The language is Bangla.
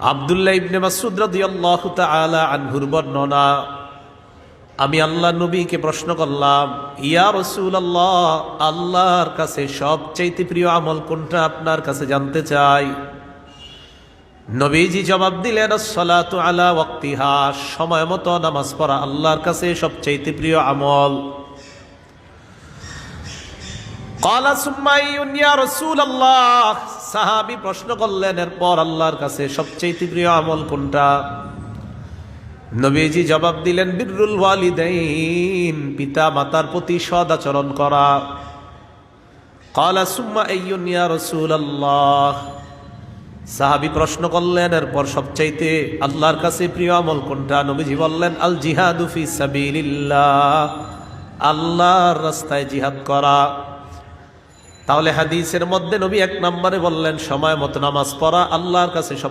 আবদুল্লাহ ইবনে মাসুদ রাদিয়াল্লাহু তাআলা আনহুর বর্ণনা, আমি আল্লাহ নবীকে প্রশ্ন করলাম, ইয়া রাসূলুল্লাহ, আল্লাহর কাছে সবচাইতে প্রিয় আমল কোনটা আপনার কাছে জানতে চাই? নবীজি জবাব দিলেন সালাতু আলা ওয়াক্তিহা, সময় মতো নামাজ পড়া আল্লাহর কাছে সবচাইতে প্রিয় আমল। কালা সুম্মাইয়ুন ইয়া রাসূলুল্লাহ। সাহাবী প্রশ্ন করলেন, এরপর আল্লাহর কাছে সবচেয়ে প্রিয় আমল কোনটা? নবীজি জবাব দিলেন বিররুল ওয়ালিদাইন, পিতা মাতার প্রতি সদাচরণ করা। কালা সুম্মা ইয়া রাসূলুল্লাহ। সাহাবী প্রশ্ন করলেন, এরপর সবচাইতে আল্লাহর কাছে প্রিয় আমল কোনটা? নবীজি বললেন, আল জিহাদু ফি সাবিলিল্লাহ। আল্লাহর রাস্তায় জিহাদ করা। তাহলে হাদিসের মধ্যে নবী এক নম্বরে বললেন সময় মতো নামাজ পড়া আল্লাহর কাছে সব